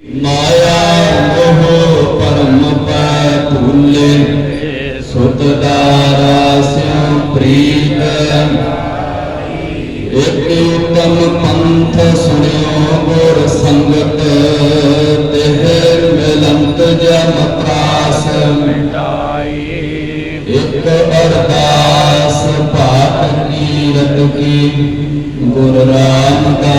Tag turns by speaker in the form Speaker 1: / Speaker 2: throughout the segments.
Speaker 1: ਮਾਇਆ ਮੋਹ ਪਰਮ ਪੈ ਭੂਲੇ, ਸੁਤ ਦਾਰਾ ਸਿਉ ਪ੍ਰੀਤ। ਇਕ ਉਤਮ ਪੰਥ ਸੁਣਿਓ ਗੁਰ ਸੰਗਤ, ਤਿਹ ਮਿਲੰਤ ਜਮ ਪ੍ਰਾਸ। ਇਕ ਅਰਦਾਸ ਪਾਠ ਕੀਰਤ ਕੀ, ਗੁਰ ਰਾਮਦਾਸ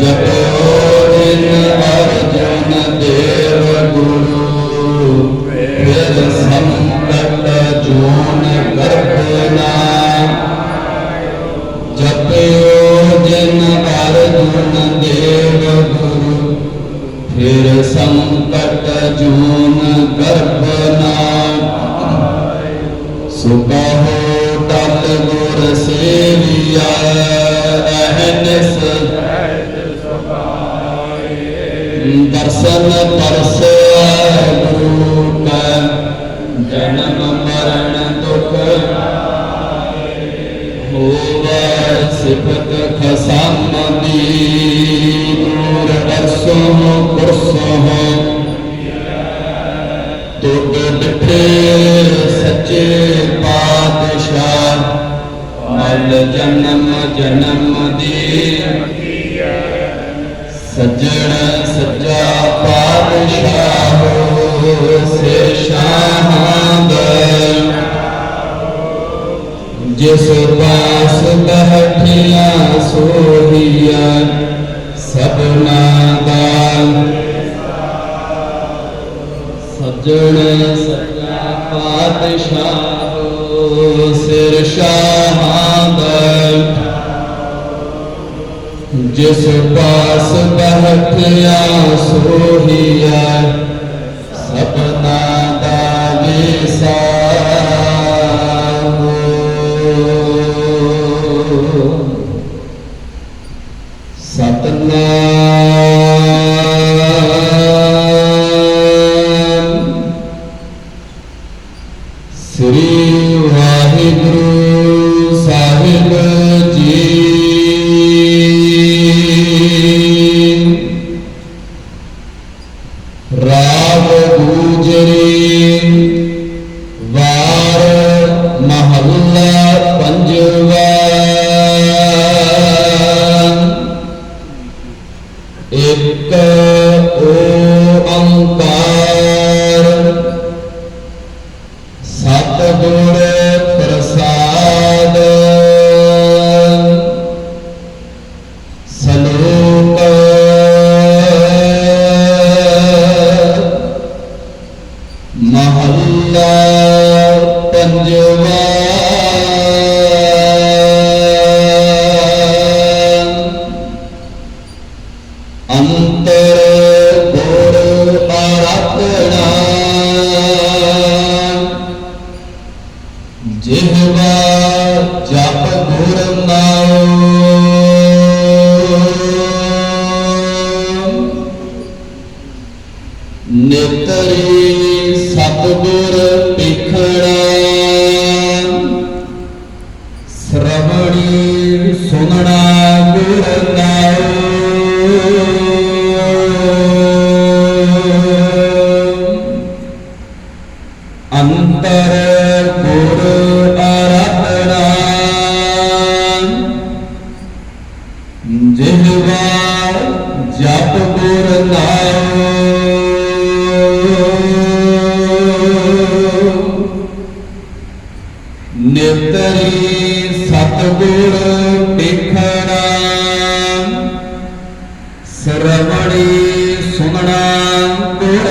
Speaker 1: ਜਿਨ ਅਰਜਨ ਦੇਵ ਗੁਰੂ ਫਿਰ ਸੰਕਟ ਜੋਨ ਕਰਨਾ ਫਿਰ ਸੰਕਟ ਜੂਨ ਗਰਭ ਨਾ ਸੁਬਹੁ ਤਲ ਗੁਰ ਸੇਵੀਆ ਅਹਨਿਸ ਦਰਸ਼ਨ ਪਰਸੈ ਗੁਰੂ ਕੈ, ਜਨਮ ਮਰਨ ਦੁਖ ਹੋਵੈ, ਸਿਫਤ ਖਸਮ ਦੀ ਸੱਜਣ ਸੱਜਾ ਪਾਤਸ਼ਾਹ ਸਿਰ ਸ਼ਾਹਾਂ ਦਾ ਜਿਸ ਪਾਸ ਬਹਿਠਿਆ ਸੋਹੀਆ ਸੱਜਣ ਸੱਜਾ ਪਾਤਸ਼ਾਹ ਸਿਰ ਸ਼ਾਹਾਂ ਦਾ ਜਿਸ ਪਾਸ ਬਹਿਠਿਆ ਸੋਹੀਆ ਸਭਨਾ ਦਾ ਵਿਸਾਹੋ ਇੱਕ ਜਿਹਵਾ ਜਪ ਗੁਰ ਨਾਉ। ਨਿਤਰੀ ਸਤਗੁਰ ਪਿਖੜਾ। ਸ਼ਰਵਣੀ ਸੁਨਣਾ ਗੁਰ ਨਾਉ। ਅੰਤਰ ਨਿਰਤਰੀ ਸਤਗੁਰ ਦੇਖਣਾ ਸਰਵਣੀ ਸੁਣਨਾ ਗੁਣ